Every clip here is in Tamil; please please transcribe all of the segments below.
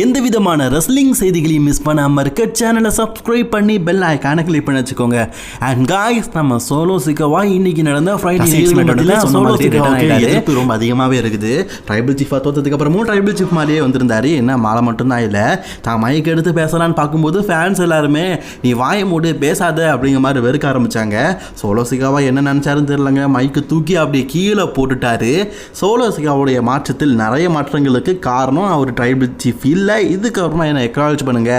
எந்த விதமான ரெஸ்லிங் செய்திகளையும் மிஸ் பண்ணாமல் இருக்க சேனலை சப்ஸ்கிரைப் பண்ணி பெல் ஐக்கான கிளிக் பண்ணி வச்சுக்கோங்க. அண்ட் காய்ஸ் நம்ம சோலோ சிக்கவா இன்னைக்கு நடந்த ஃப்ரைடே சோலோ எதிர்ப்பு ரொம்ப அதிகமாகவே இருக்குது. ட்ரைபிள் சீஃபாக தோத்ததுக்கு அப்புறமும் ட்ரைபிள் சீஃப் மாதிரியே வந்திருந்தாரு. என்ன மாலை மட்டும்தான் இல்லை. தான் மைக் எடுத்து பேசலான்னு பார்க்கும்போது ஃபேன்ஸ் எல்லாருமே நீ வாயை மூடு பேசாத அப்படிங்கிற மாதிரி வெறுக்க ஆரம்பிச்சாங்க. சோலோ சிகாவா என்ன நினச்சாருன்னு தெரியலங்க. மைக்கு தூக்கி அப்படியே கீழே போட்டுட்டாரு. சோலோ சிகாவுடைய மாற்றத்தில் நிறைய மாற்றங்களுக்கு காரணம் அவர் ட்ரைபிள் சீஃப் இல்லை இல்லை இதுக்கப்புறமா என்னை எக்னாலஜ் பண்ணுங்க.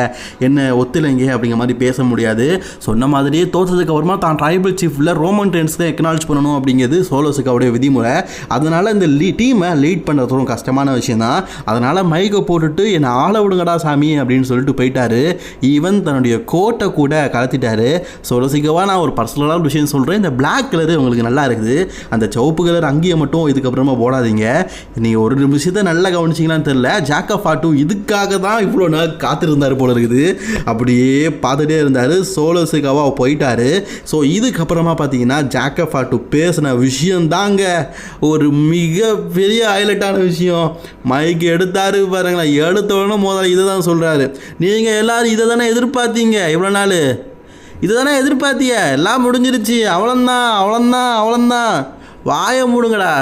என்ன ஒத்துழைங்க அப்படிங்கிற மாதிரி பேச முடியாது. சொன்ன மாதிரியே தோற்றதுக்கப்புறமா தான் ட்ரைபல் சீஃபில் ரோமன் டென்ஸ் தான் எக்னாலஜ் பண்ணணும் அப்படிங்கிறது சோலோ சிகாவுடைய விதிமுறை. அதனால் இந்த லீ டீமை லீட் பண்ணுறது ரொம்ப கஷ்டமான விஷயம் தான் அதனால் மைக்கை போட்டுட்டு என்னை ஆள விடுங்கடா சாமி அப்படின்னு சொல்லிட்டு போயிட்டாரு. ஈவன் தன்னுடைய கோட்டை கூட கலத்திட்டாரு. சோலோசிக்கவா நான் ஒரு பர்சனலான விஷயம் சொல்கிறேன் இந்த பிளாக் கலர் உங்களுக்கு நல்லா இருக்குது. அந்த சவுப்பு கலர் அங்கேயே மட்டும் இதுக்கப்புறமா போடாதீங்க. நீங்கள் ஒரு நிமிஷத்தை நல்லா கவனிச்சிங்களான்னு தெரில ஜாக்கா ஃபாட்டு இதுக்காக தான் இவ்வளோ நாள் காத்திருந்தார் போல இருக்குது. அப்படியே பார்த்துட்டே இருந்தார். சோலோ சிகாவா போயிட்டாரு. ஸோ இதுக்கப்புறமா பார்த்தீங்கன்னா ஜாக்கா பேசின விஷயம் தாங்க ஒரு மிகப்பெரிய ஹைலைட்டான விஷயம். மைக் எடுத்தார் பாருங்களேன். எடுத்தோடனே முதல்ல இதை தான் சொல்கிறாரு நீங்கள் எல்லாரும் இதை தானே எதிர்பார்த்தீங்க? இவ்வளோ நாள். இதுதானே எதிர்பார்த்திய? எல்லாம் முடிஞ்சிருச்சு. அவ்வளோந்தான் அவ்வளோந்தான் அவ்வளோந்தான் வாயை மூடுங்கடா.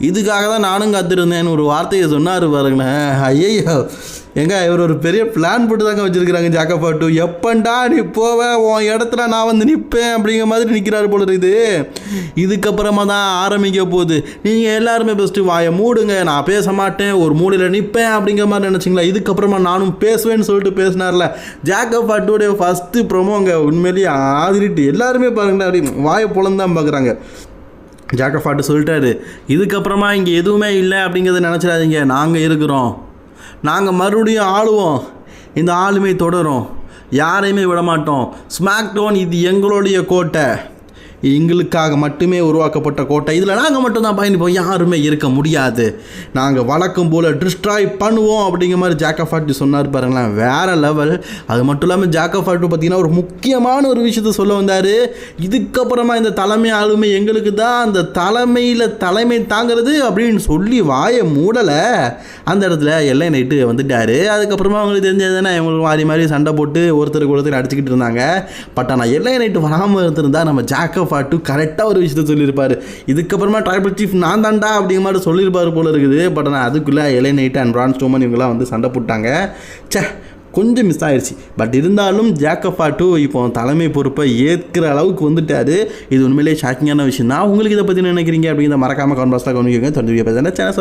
இதுக்காக தான் நானும் காத்திருந்தேன் ஒரு வார்த்தையை சொன்னார் பாருங்களேன். ஐயையோ. எங்க இவர் ஒரு பெரிய பிளான் போட்டு தாங்க வச்சுருக்கிறாங்க ஜாக்கப்பா டூ எப்பண்டா நீ போவ? உன் இடத்துல நான் வந்து நிற்பேன் அப்படிங்கிற மாதிரி நிற்கிறாரு போல இருக்குது. இதுக்கப்புறமா தான் ஆரம்பிக்க போகுது. நீங்கள் எல்லாருமே பெஸ்ட்டு வாயை மூடுங்க. நான் பேச மாட்டேன். ஒரு மூடையில் நிற்பேன் அப்படிங்கிற மாதிரி நினச்சிங்களா? இதுக்கப்புறமா நானும் பேசுவேன்னு சொல்லிட்டு பேசினார்ல. ஜாக்கப்பா டூடைய ஃபஸ்ட்டு ப்ரொமோங்க உண்மையிலேயே ஆதிரிட்டு. எல்லாருமே பாருங்களேன் அப்படி வாயை புலந்தான் பார்க்குறாங்க ஜாக்கஃபாட்டு சொல்லிட்டாரு. இதுக்கப்புறமா இங்கே எதுவுமே இல்லை அப்படிங்கிறத நினச்சிடாதீங்க. நாங்கள் இருக்கிறோம். நாங்கள் மறுபடியும் ஆளுவோம். இந்த ஆளுமை தொடரும். யாரையுமே விட மாட்டோம் ஸ்மாக் டோன் இது எங்களுடைய கோட்டை. எங்களுக்காக மட்டுமே உருவாக்கப்பட்ட கோட்டை. இதில் நாங்கள் மட்டும்தான் பயணிப்போம். யாருமே இருக்க முடியாது. நாங்கள் வழக்கம் போல் டிஸ்ட்ராய் பண்ணுவோம் அப்படிங்கிற மாதிரி ஜாக்கஃபாட்டி சொன்னார் பாருங்களேன். வேறு லெவல் அது மட்டும் இல்லாமல் ஜாக்கஃபாட்டு பார்த்தீங்கன்னா ஒரு முக்கியமான ஒரு விஷயத்த சொல்ல வந்தார். இதுக்கப்புறமா இந்த தலைமை ஆளுமை எங்களுக்கு தான் அந்த தலைமையில் தலைமை தாங்கிறது அப்படின்னு சொல்லி வாயை மூடலை. அந்த இடத்துல எல்லை நைட்டு வந்துட்டார். அதுக்கப்புறமா அவங்களுக்கு தெரிஞ்சதுன்னா இவங்களுக்கு மாறி மாறி சண்டை போட்டு ஒருத்தருக்கு ஒருத்தர் அடிச்சுக்கிட்டு இருந்தாங்க. பட் ஆனால் எல்லை நைட்டு வராமல் இருந்திருந்தா நம்ம ஜாக்கப் ஆட்டு கரெக்டாக ஒரு விஷயத்த சொல்லியிருப்பார். இதுக்கப்புறமா ட்ரைபல் சீஃப் நான் தான்டா அப்படிங்கிற மாதிரி சொல்லியிருப்பார் போல இருக்குது. பட் ஆனால் அதுக்குள்ளே எலை நைட் அண்ட் பிரான் ஸ்டோமன் இவங்கெல்லாம் வந்து சண்டை போட்டாங்க. ச்சே கொஞ்சம் மிஸ் ஆயிடுச்சு பட் இருந்தாலும் ஜாக்கப் ஆட்டு இப்போ தலைமை பொறுப்பை ஏற்கிற அளவுக்கு வந்துட்டாரு. இது உண்மையிலேயே ஷாக்கிங்கான விஷயம். தான் உங்களுக்கு இதை பற்றி நினைக்கிறீங்க அப்படிங்கிறத மறக்காமல் கான்வர்ஸில் கவனிக்கோங்க. தொடர்ந்து சேனல்